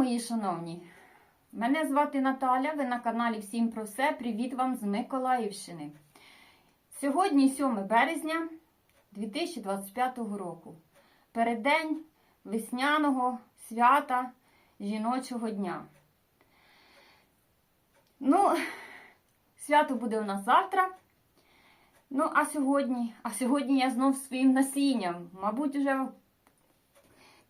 мої шановні! Мене звати Наталя, ви на каналі Всім про все. Привіт вам з Миколаївщини. Сьогодні 7 березня 2025 року. Переддень весняного свята жіночого дня. Ну, свято буде у нас завтра. Ну, а сьогодні, а сьогодні я знов своїм насінням. Мабуть, уже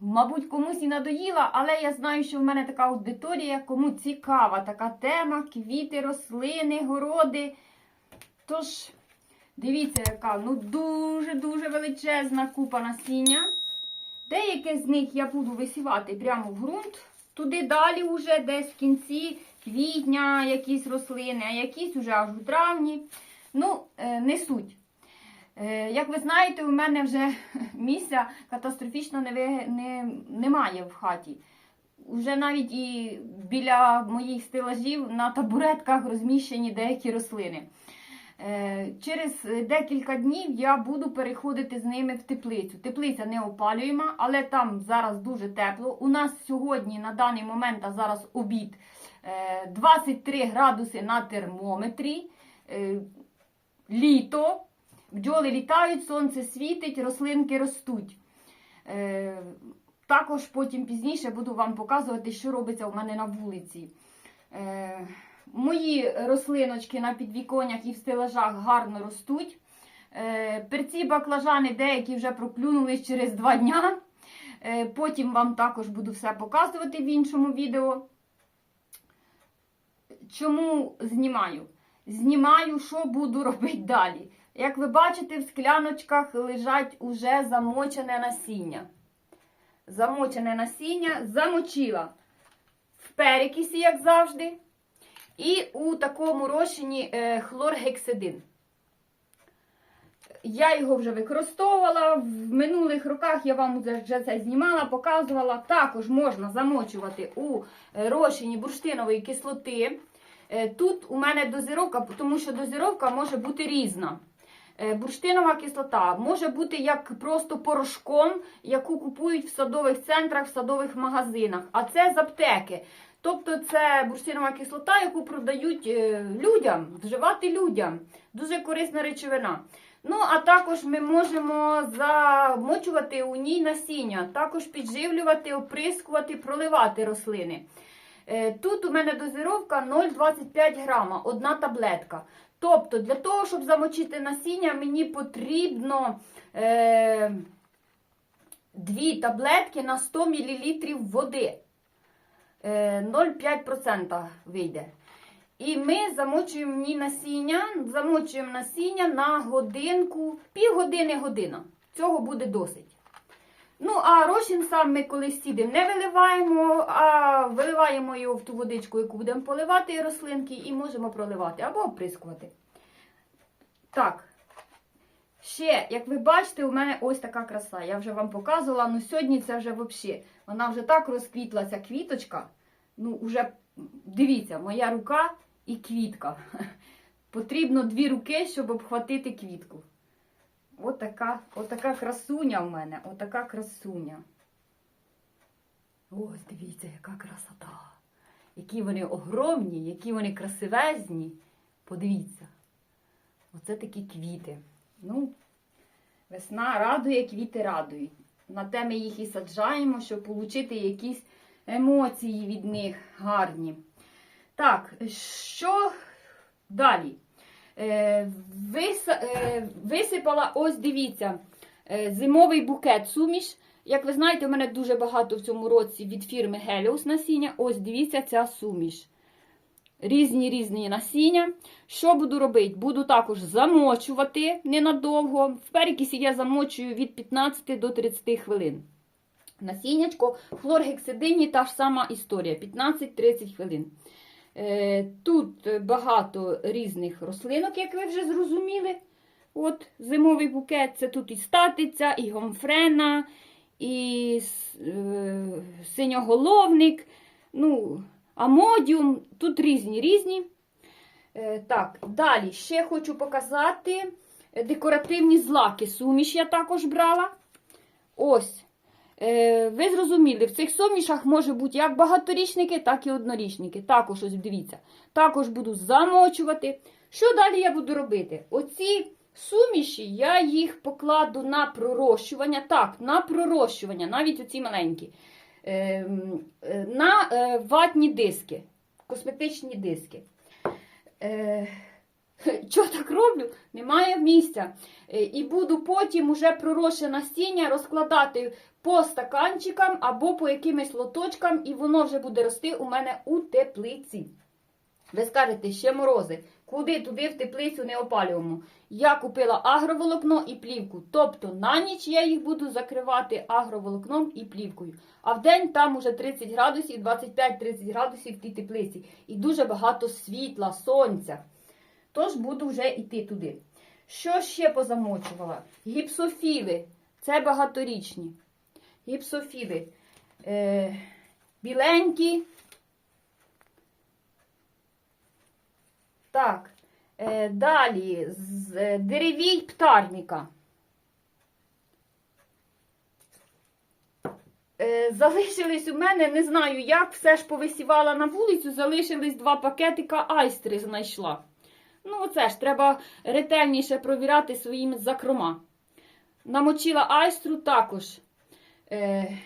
Мабуть, комусь і надоїла, але я знаю, що в мене така аудиторія, кому цікава така тема, квіти, рослини, городи. Тож, дивіться, яка ну дуже-дуже величезна купа насіння. Деяке з них я буду висівати прямо в ґрунт. Туди далі, вже десь в кінці квітня якісь рослини, а якісь вже аж у травні. Ну, е, не суть. Е, Як ви знаєте, у мене вже місця катастрофічно не, ви- не, немає в хаті. Уже навіть і біля моїх стелажів на табуретках розміщені деякі рослини. Е, Через декілька днів я буду переходити з ними в теплицю. Теплиця не опалюєма, але там зараз дуже тепло. У нас сьогодні на даний момент, а зараз обід, е, 23 градуси на термометрі. Е, Літо. Бджоли літають, сонце світить, рослинки ростуть. Е, також потім пізніше буду вам показувати, що робиться у мене на вулиці. Е, мої рослиночки на підвіконнях і в стелажах гарно ростуть. Е, перці баклажани деякі вже проклюнулись через два дня. Е, потім вам також буду все показувати в іншому відео. Чому знімаю? Знімаю, що буду робити далі. Як ви бачите, в скляночках лежать уже замочене насіння. Замочене насіння замочила в перекисі, як завжди, і у такому розчині е, хлоргексидин. Я його вже використовувала. В минулих роках я вам вже це знімала, показувала. Також можна замочувати у е, розчині бурштинової кислоти. Е, Тут у мене дозировка, тому що дозировка може бути різна. Е, Бурштинова кислота може бути як просто порошком, яку купують в садових центрах, в садових магазинах. А це з аптеки. Тобто це бурштинова кислота, яку продають е, людям, вживати людям. Дуже корисна речовина. Ну, а також ми можемо замочувати у ній насіння, також підживлювати, оприскувати, проливати рослини. Е, Тут у мене дозировка 0,25 грама, одна таблетка. Тобто, для того, щоб замочити насіння, мені потрібно е, 2 таблетки на 100 мл води. Е, 0,5% вийде. І ми замочуємо в ній насіння, замочуємо насіння на годинку, півгодини година. Цього буде досить. Ну, а розчин сам ми коли сідемо не виливаємо, а виливаємо його в ту водичку, яку будемо поливати рослинки, і можемо проливати або оприскувати. Так. Ще, як ви бачите, у мене ось така краса. Я вже вам показувала, ну сьогодні це вже взагалі. Вона вже так розквітла, ця квіточка. Ну, вже дивіться, моя рука і квітка. Потрібно дві руки, щоб обхватити квітку. Отака, отака красуня в мене, отака красуня. Ось, дивіться, яка красота. Які вони огромні, які вони красивезні. Подивіться. Оце такі квіти. Ну, весна радує, квіти радують. На те ми їх і саджаємо, щоб отримати якісь емоції від них гарні. Так, що далі? Е, е, висипала, ось дивіться, е, зимовий букет суміш. Як ви знаєте, у мене дуже багато в цьому році від фірми Helios насіння. Ось дивіться ця суміш. Різні різні насіння. Що буду робити? Буду також замочувати ненадовго. В перекисі я замочую від 15 до 30 хвилин. Насіннячко, хлоргексидині та ж сама історія 15-30 хвилин. Е, Тут багато різних рослинок, як ви вже зрозуміли. От Зимовий букет це тут і статиця, і гомфрена, і е, синьоголовник, ну, амодіум. Тут різні різні. Е, Так, далі ще хочу показати декоративні злаки. Суміш я також брала. Ось. Е, ви зрозуміли, в цих сумішах може бути як багаторічники, так і однорічники. Також ось дивіться. Також буду замочувати. Що далі я буду робити? Оці суміші я їх покладу на пророщування. Так, на пророщування, навіть оці маленькі. Е, е, на ватні диски, косметичні диски. Що так роблю? Немає місця. І буду потім уже проросше насіння розкладати по стаканчикам або по якимось лоточкам, і воно вже буде рости у мене у теплиці. Ви скажете, ще морози. Куди туди в теплицю не опалюємо. Я купила агроволокно і плівку. Тобто на ніч я їх буду закривати агроволокном і плівкою. А в день там уже 30 градусів, 25-30 градусів в тій теплиці. І дуже багато світла, сонця. Тож буду вже йти туди. Що ще позамочувала? Гіпсофіли. Це багаторічні. Гіпсофіли. Е, біленькі. Так. Е, далі. З, е, деревій птарника. Е, залишились у мене, не знаю як, все ж повисівала на вулицю, залишились два пакетика айстри знайшла. Ну, оце ж треба ретельніше провіряти своїми закрома. Намочила айстру також. Е,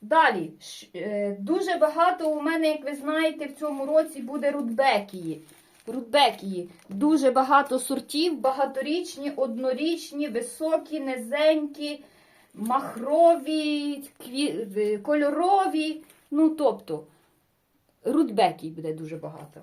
далі. Е, дуже багато у мене, як ви знаєте, в цьому році буде рудбекії. Рудбекії. Дуже багато сортів, багаторічні, однорічні, високі, низенькі, махрові, е, кольорові. Ну, тобто, рудбекій буде дуже багато.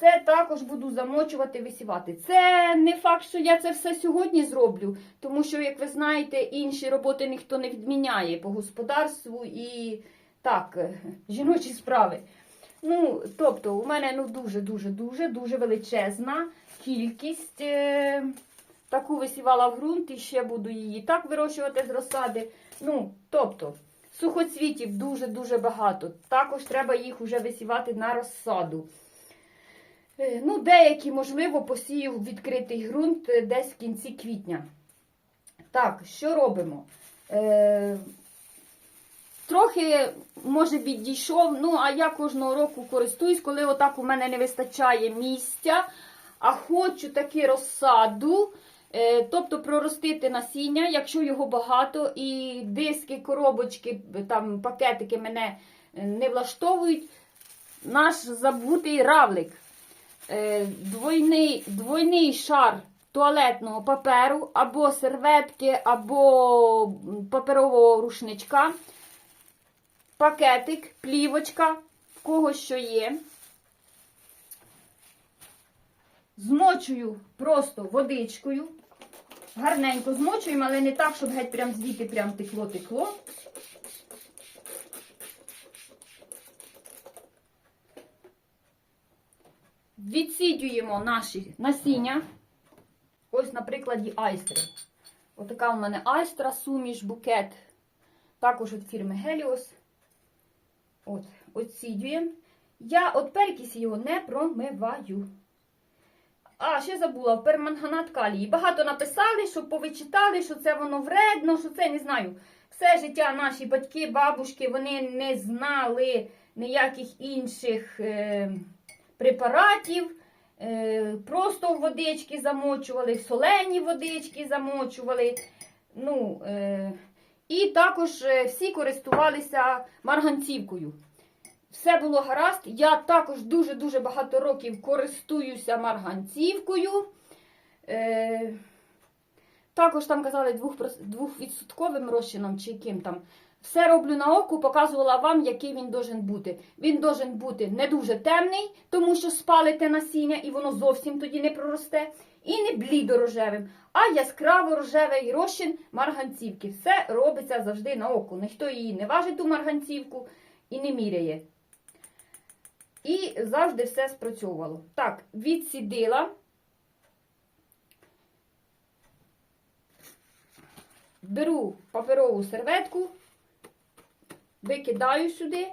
Все також буду замочувати, висівати. Це не факт, що я це все сьогодні зроблю, тому що, як ви знаєте, інші роботи ніхто не відміняє по господарству і так, е, жіночі справи. Ну, тобто, у мене ну дуже-дуже дуже дуже величезна кількість. Е- таку висівала в ґрунт і ще буду її так вирощувати з розсади. Ну, тобто, сухоцвітів дуже-дуже багато. Також треба їх вже висівати на розсаду. Е, Ну, деякі, можливо, посію в відкритий ґрунт е, десь в кінці квітня. Так, що робимо? Е, трохи, може, відійшов, ну, а я кожного року користуюсь, коли отак у мене не вистачає місця, а хочу таки розсаду. Е, Тобто проростити насіння, якщо його багато, і диски, коробочки, там пакетики мене е, не влаштовують. Наш забутий равлик. Е, Двойний, двойний шар туалетного паперу, або серветки, або паперового рушничка, пакетик, плівочка, в кого що є. Змочую просто водичкою. Гарненько змочуємо, але не так, щоб геть прям звідти прям текло-текло. Відсідюємо наші насіння. Ось на прикладі айстри. Отака у мене айстра, суміш, букет. Також від фірми Helios. От, відсідюємо. Я от перекисі його не промиваю. А, ще забула, перманганат калії. Багато написали, щоб повичитали, що це воно вредно, що це не знаю. Все життя наші батьки, бабушки, вони не знали ніяких інших е, препаратів. Е, просто водички замочували, солені водички замочували. Ну, е, і також е, всі користувалися марганцівкою. Все було гаразд. Я також дуже-дуже багато років користуюся марганцівкою. Також там казали двох- двохвідсотковим розчином чи яким там. Все роблю на оку, показувала вам, який він должен бути. Він должен бути не дуже темний, тому що спалите насіння і воно зовсім тоді не проросте. І не блідорожевим, а яскраво рожевий розчин марганцівки. Все робиться завжди на оку. Ніхто її не важить ту марганцівку і не міряє. І завжди все спрацьовувало. Так, відсідила. Беру паперову серветку, викидаю сюди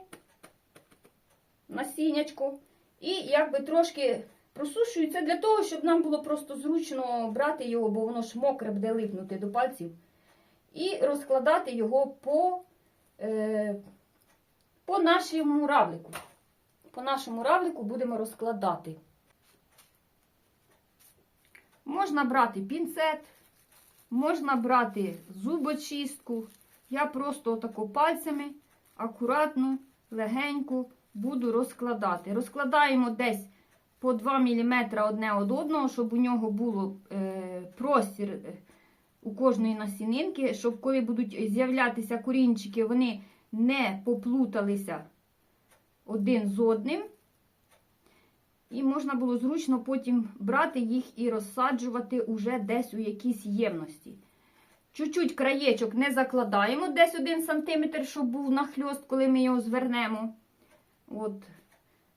насіннячко. І якби трошки просушую. Це для того, щоб нам було просто зручно брати його, бо воно ж мокре буде липнути до пальців. і розкладати його по, е, по нашому равлику. По нашому равлику будемо розкладати. Можна брати пінцет, можна брати зубочистку. Я просто отако пальцями акуратно, легенько буду розкладати. Розкладаємо десь по 2 мм одне од одного, щоб у нього було е, простір е, у кожної насінинки, щоб коли будуть з'являтися корінчики, вони не поплуталися один з одним. І можна було зручно потім брати їх і розсаджувати уже десь у якійсь ємності. Чуть-чуть краєчок не закладаємо, десь 1 см, щоб був нахльост, коли ми його звернемо. От.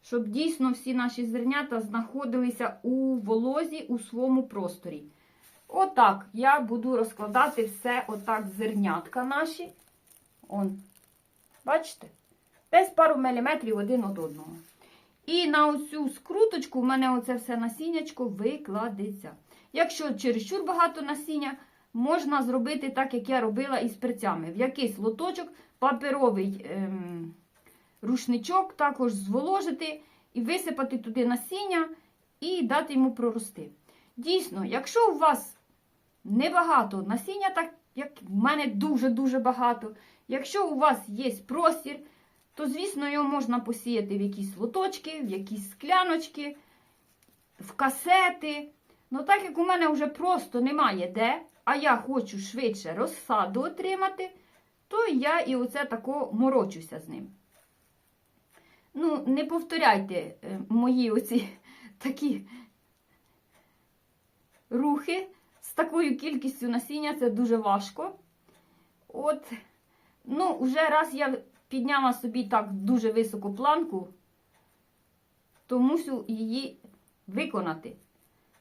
Щоб дійсно всі наші зернята знаходилися у волозі у своєму просторі. Отак я буду розкладати все, отак, зернятка наші. Он. Бачите? Десь пару міліметрів один від одного. І на оцю скруточку в мене оце все насіннячко викладеться. Якщо чересчур багато насіння, можна зробити так, як я робила із перцями. В якийсь лоточок, паперовий ем, рушничок, також зволожити і висипати туди насіння і дати йому прорости. Дійсно, якщо у вас небагато насіння, так як в мене дуже-дуже багато, якщо у вас є простір, то, звісно, його можна посіяти в якісь лоточки, в якісь скляночки, в касети. Ну, так як у мене вже просто немає де, а я хочу швидше розсаду отримати, то я і оце тако морочуся з ним. Ну, не повторяйте е, мої оці такі рухи з такою кількістю насіння, це дуже важко. От, ну, вже раз я підняла собі так дуже високу планку, то мусю її виконати.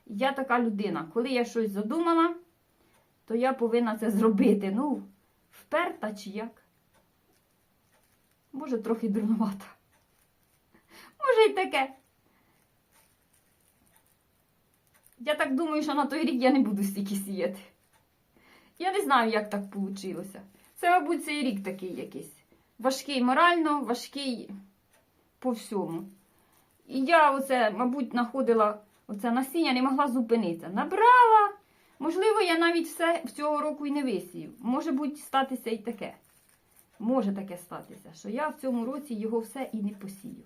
Я така людина. Коли я щось задумала, то я повинна це зробити. Ну, вперта чи як? Може, трохи дурнувата. Може і таке. Я так думаю, що на той рік я не буду стільки сіяти. Я не знаю, як так вийшло. Це, мабуть, цей рік такий якийсь. Важкий морально, важкий по всьому. І я оце, мабуть, знаходила оце насіння, не могла зупинитися. Набрала. Можливо, я навіть все цього року і не висію. Може бути, статися і таке. Може таке статися, що я в цьому році його все і не посію.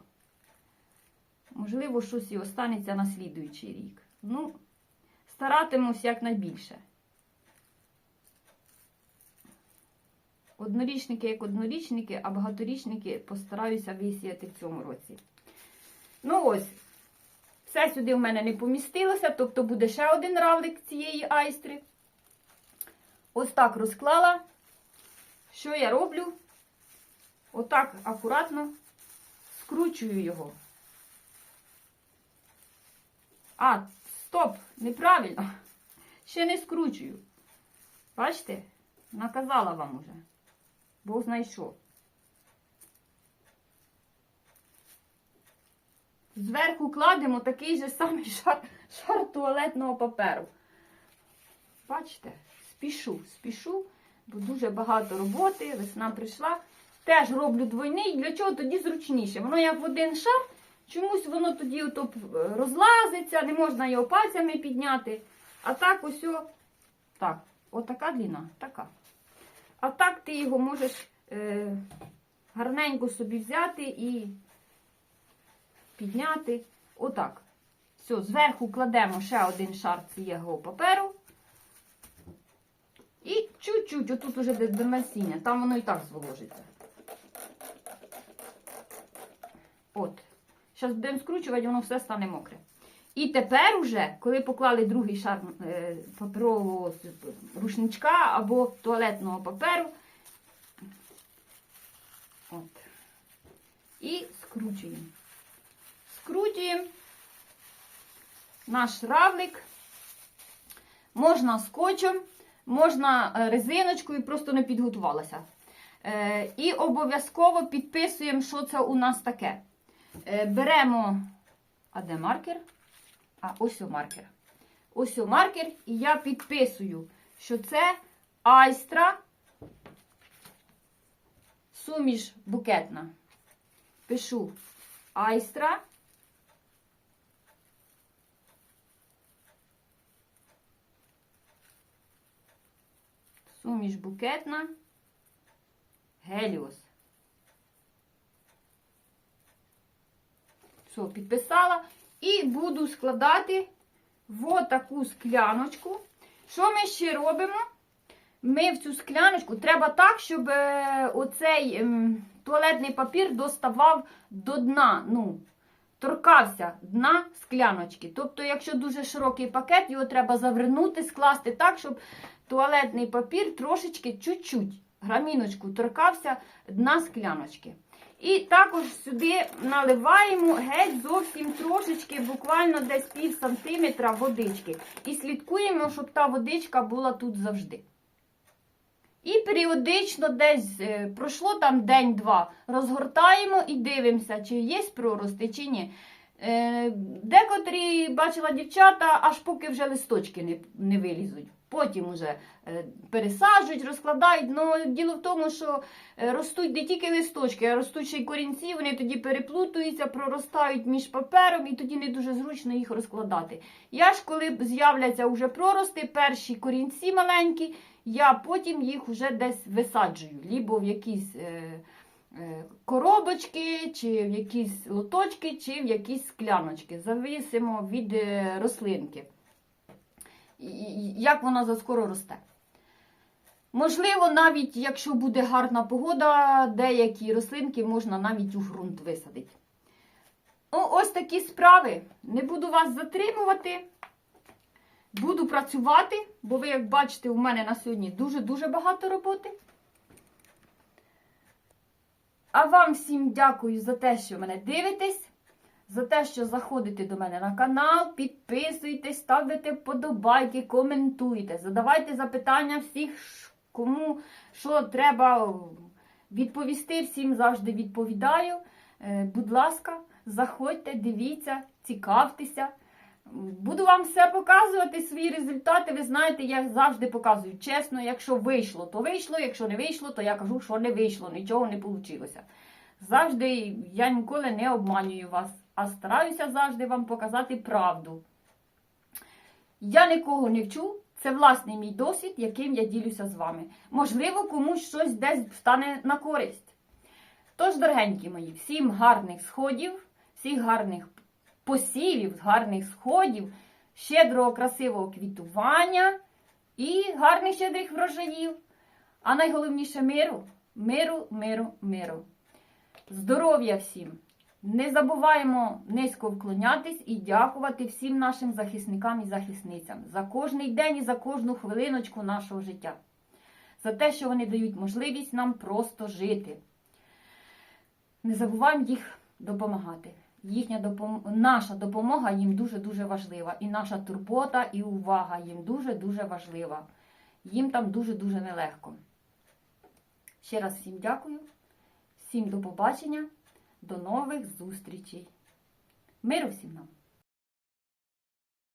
Можливо, щось і останеться на слідуючий рік. Ну, старатимусь якнайбільше. Однорічники як однорічники, а багаторічники постараюся висіяти в цьому році. Ну ось, все сюди в мене не помістилося, тобто буде ще один равлик цієї айстри. Ось так розклала. Що я роблю? Отак акуратно скручую його. А, стоп, неправильно. Ще не скручую. Бачите? Наказала вам уже. Бог знайшов. Зверху кладемо такий же самий шар, шар туалетного паперу. Бачите? Спішу, спішу, бо дуже багато роботи, весна прийшла. Теж роблю двойний. Для чого тоді зручніше? Воно як в один шар, чомусь воно тоді ото розлазиться, не можна його пальцями підняти. А так ось, о, так, отака длина, така. А так ти його можеш е, гарненько собі взяти і підняти. Отак. Все, зверху кладемо ще один шар цього паперу. І чуть-чуть, отут уже де до насіння, там воно і так зволожиться. От. Зараз будемо скручувати, воно все стане мокре. І тепер уже, коли поклали другий шар е, паперового рушничка або туалетного паперу, от, і скручуємо. Скручуємо наш равлик. Можна скотчем, можна е, резиночкою, просто не підготувалася. Е, і обов'язково підписуємо, що це у нас таке. Е, беремо, а де маркер? А, ось о маркер. Ось о маркер, і я підписую, що це айстра суміш букетна. Пишу айстра. Суміш букетна. Геліос. Все, підписала. І буду складати в таку скляночку. Що ми ще робимо? Ми в цю скляночку треба так, щоб е, оцей ем, туалетний папір доставав до дна. Ну, торкався дна скляночки. Тобто, якщо дуже широкий пакет, його треба завернути, скласти так, щоб туалетний папір трошечки чуть-чуть, граміночку торкався дна скляночки. І також сюди наливаємо геть зовсім трошечки, буквально десь пів сантиметра водички. І слідкуємо, щоб та водичка була тут завжди. І періодично десь е, пройшло там день-два, розгортаємо і дивимося, чи є прорости, чи ні. Е, Декотрі бачила дівчата, аж поки вже листочки не, не вилізуть. Потім вже е, пересаджують, розкладають. Ну, діло в тому, що е, ростуть не тільки листочки, а ростуть ще й корінці, вони тоді переплутуються, проростають між папером, і тоді не дуже зручно їх розкладати. Я ж, коли з'являться вже прорости, перші корінці маленькі, я потім їх вже десь висаджую, лібо в якісь е, коробочки, чи в якісь лоточки, чи в якісь скляночки. Зависимо від рослинки. Як вона заскоро росте. Можливо, навіть якщо буде гарна погода, деякі рослинки можна навіть у ґрунт висадити. Ну, ось такі справи. Не буду вас затримувати. Буду працювати, бо ви, як бачите, у мене на сьогодні дуже-дуже багато роботи. А вам всім дякую за те, що мене дивитесь, за те, що заходите до мене на канал, підписуйтесь, ставите вподобайки, коментуйте, задавайте запитання всіх, кому що треба відповісти. Всім завжди відповідаю. Е, Будь ласка, заходьте, дивіться, цікавтеся. Буду вам все показувати, свої результати. Ви знаєте, я завжди показую чесно. Якщо вийшло, то вийшло. Якщо не вийшло, то я кажу, що не вийшло, нічого не вийшло. Завжди я ніколи не обманюю вас, а стараюся завжди вам показати правду. Я нікого не вчу, це власний мій досвід, яким я ділюся з вами. Можливо, комусь щось десь стане на користь. Тож, дорогенькі мої, всім гарних сходів, всіх гарних посівів, гарних сходів, щедрого, красивого квітування і гарних щедрих врожаїв. А найголовніше миру, миру, миру, миру. Здоров'я всім! Не забуваємо низько вклонятись і дякувати всім нашим захисникам і захисницям за кожний день і за кожну хвилиночку нашого життя. За те, що вони дають можливість нам просто жити. Не забуваємо їх допомагати. Їхня допом... Наша допомога їм дуже-дуже важлива. І наша турбота і увага їм дуже-дуже важлива. Їм там дуже-дуже нелегко. Ще раз всім дякую. Всім до побачення, до нових зустрічей. Миру всім нам!